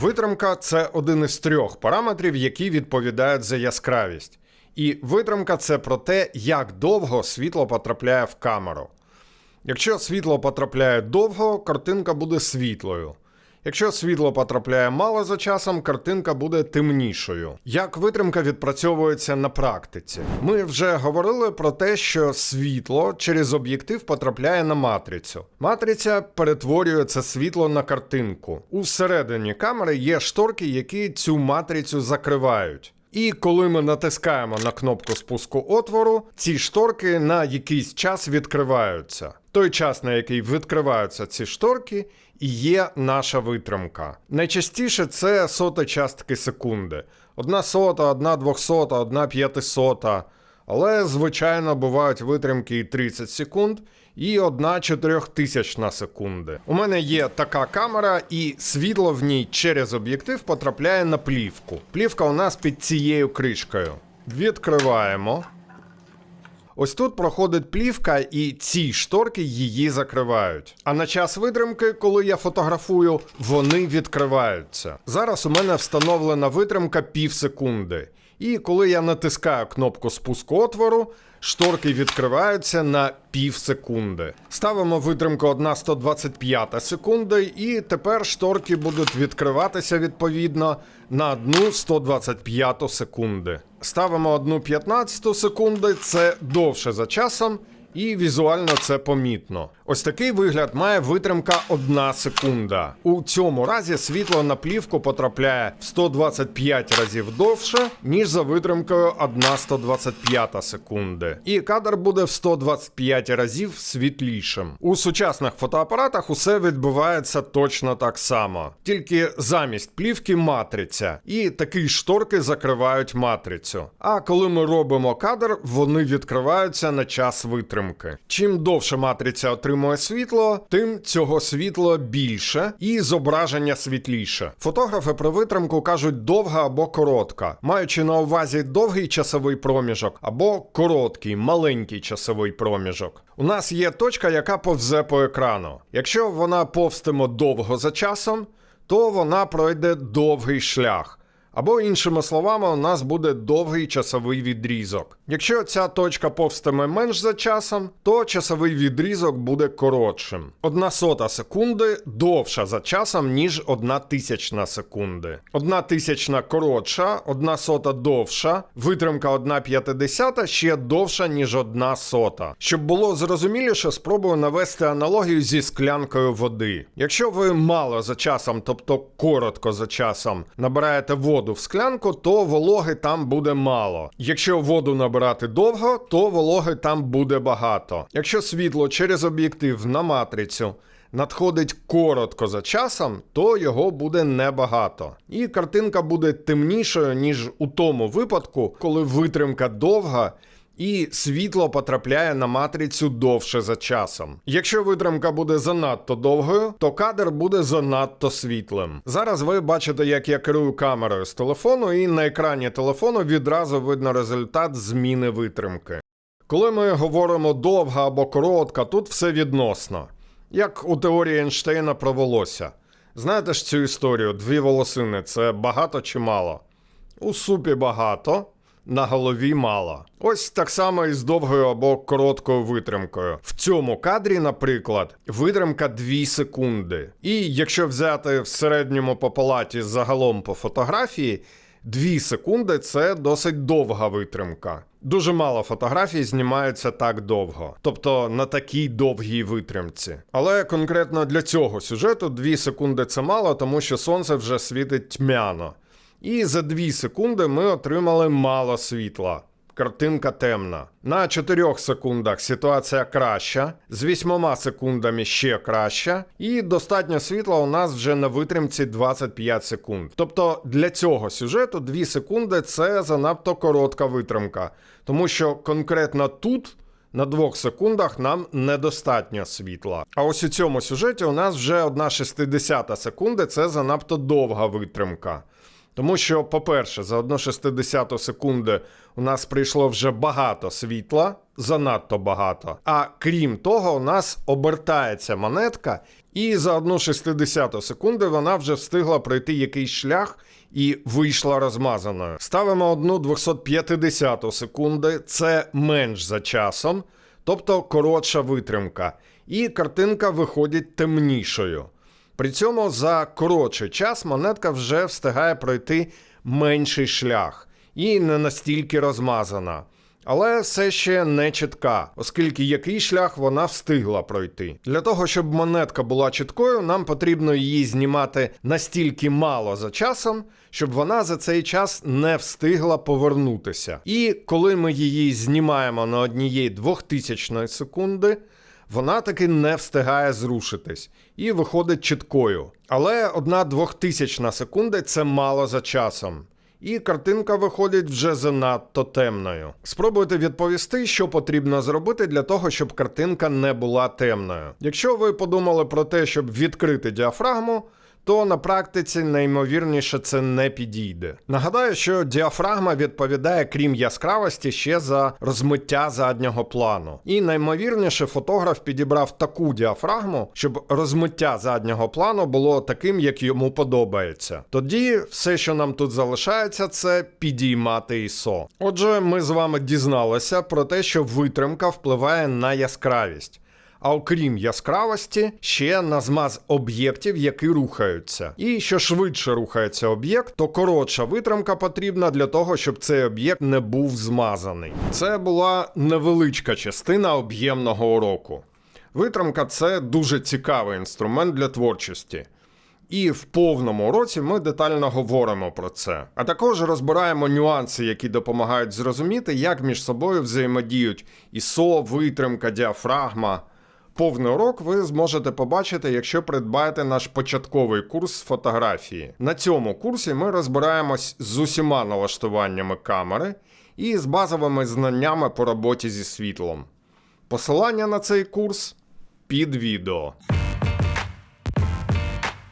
Витримка це один із трьох параметрів, які відповідають за яскравість. І витримка це про те, як довго світло потрапляє в камеру. Якщо світло потрапляє довго, картинка буде світлою. Якщо світло потрапляє мало за часом, картинка буде темнішою. Як витримка відпрацьовується на практиці? Ми вже говорили про те, що світло через об'єктив потрапляє на матрицю. Матриця перетворює це світло на картинку. Усередині камери є шторки, які цю матрицю закривають. І коли ми натискаємо на кнопку спуску отвору, ці шторки на якийсь час відкриваються. Той час, на який відкриваються ці шторки, і є наша витримка. Найчастіше це сота частки секунди. Одна сота, одна двохсота, одна п'ятисота. Але, звичайно, бувають витримки і 30 секунд, і одна чотирьохтисячна секунди. У мене є така камера, і світло в ній через об'єктив потрапляє на плівку. Плівка у нас під цією кришкою. Відкриваємо. Ось тут проходить плівка, і ці шторки її закривають. А на час витримки, коли я фотографую, вони відкриваються. Зараз у мене встановлена витримка пів секунди. І коли я натискаю кнопку спуску отвору, шторки відкриваються на пів секунди. Ставимо витримку 1,125 секунди, і тепер шторки будуть відкриватися відповідно на 1,125 секунди. Ставимо 1,15 секунди, це довше за часом. І візуально це помітно. Ось такий вигляд має витримка 1 секунда. У цьому разі світло на плівку потрапляє в 125 разів довше, ніж за витримкою 1,125 секунди. І кадр буде в 125 разів світлішим. У сучасних фотоапаратах усе відбувається точно так само, тільки замість плівки матриця, і такі шторки закривають матрицю. А коли ми робимо кадр, вони відкриваються на час витримки. Чим довше матриця отримує світло, тим цього світла більше і зображення світліше. Фотографи про витримку кажуть довга або коротка, маючи на увазі довгий часовий проміжок або короткий, маленький часовий проміжок. У нас є точка, яка повзе по екрану. Якщо вона повстиме довго за часом, то вона пройде довгий шлях. Або, іншими словами, у нас буде довгий часовий відрізок. Якщо ця точка повстиме менш за часом, то часовий відрізок буде коротшим. Одна сота секунди довша за часом, ніж одна тисячна секунди. Одна тисячна коротша, одна сота довша, витримка одна п'ятидесята ще довша, ніж одна сота. Щоб було зрозуміліше, спробую навести аналогію зі склянкою води. Якщо ви мало за часом, тобто коротко за часом, набираєте воду в склянку, то вологи там буде мало. Якщо воду набирати довго, то вологи там буде багато. Якщо світло через об'єктив на матрицю надходить коротко за часом, то його буде небагато. І картинка буде темнішою, ніж у тому випадку, коли витримка довга. І світло потрапляє на матрицю довше за часом. Якщо витримка буде занадто довгою, то кадр буде занадто світлим. Зараз ви бачите, як я керую камерою з телефону, і на екрані телефону відразу видно результат зміни витримки. Коли ми говоримо довга або коротка, тут все відносно. Як у теорії Ейнштейна про волосся. Знаєте ж цю історію? Дві волосини це багато чи мало? У супі багато на голові мало. Ось так само і з довгою або короткою витримкою. В цьому кадрі, наприклад, витримка 2 секунди. І якщо взяти в середньому по палаті загалом по фотографії, 2 секунди це досить довга витримка. Дуже мало фотографій знімаються так довго, тобто на такій довгій витримці. Але конкретно для цього сюжету 2 секунди це мало, тому що сонце вже світить тьмяно. І за 2 секунди ми отримали мало світла. Картинка темна. На 4 секундах ситуація краща, з 8 секундами ще краща, і достатньо світла у нас вже на витримці 25 секунд. Тобто для цього сюжету 2 секунди це занадто коротка витримка, тому що конкретно тут. На двох секундах нам недостатньо світла. А ось у цьому сюжеті у нас вже 1,60 секунди це занадто довга витримка. Тому що, по-перше, за 1,60 секунди у нас прийшло вже багато світла, занадто багато. А крім того, у нас обертається монетка, І за одну 60 секунди вона вже встигла пройти якийсь шлях і вийшла розмазаною. Ставимо одну 250 секунди, це менш за часом, тобто коротша витримка. І картинка виходить темнішою. При цьому за коротший час монетка вже встигає пройти менший шлях і не настільки розмазана. Але все ще не чітка, оскільки який шлях вона встигла пройти. Для того, щоб монетка була чіткою, нам потрібно її знімати настільки мало за часом, щоб вона за цей час не встигла повернутися. І коли ми її знімаємо на однієї двохтисячної секунди, вона таки не встигає зрушитись і виходить чіткою. Але одна двохтисячна секунди це мало за часом. І картинка виходить вже занадто темною. Спробуйте відповісти, що потрібно зробити для того, щоб картинка не була темною. Якщо ви подумали про те, щоб відкрити діафрагму, то на практиці найімовірніше це не підійде. Нагадаю, що діафрагма відповідає, крім яскравості, ще за розмиття заднього плану. І наймовірніше фотограф підібрав таку діафрагму, щоб розмиття заднього плану було таким, як йому подобається. Тоді все, що нам тут залишається, це підіймати ISO. Отже, ми з вами дізналися про те, що витримка впливає на яскравість а окрім яскравості, ще на змаз об'єктів, які рухаються. І що швидше рухається об'єкт, то коротша витримка потрібна для того, щоб цей об'єкт не був змазаний. Це була невеличка частина об'ємного уроку. Витримка це дуже цікавий інструмент для творчості. І в повному уроці ми детально говоримо про це. А також розбираємо нюанси, які допомагають зрозуміти, як між собою взаємодіють ISO, витримка, діафрагма. Повний урок ви зможете побачити, якщо придбаєте наш початковий курс фотографії. На цьому курсі ми розбираємось з усіма налаштуваннями камери і з базовими знаннями по роботі зі світлом. Посилання на цей курс під відео.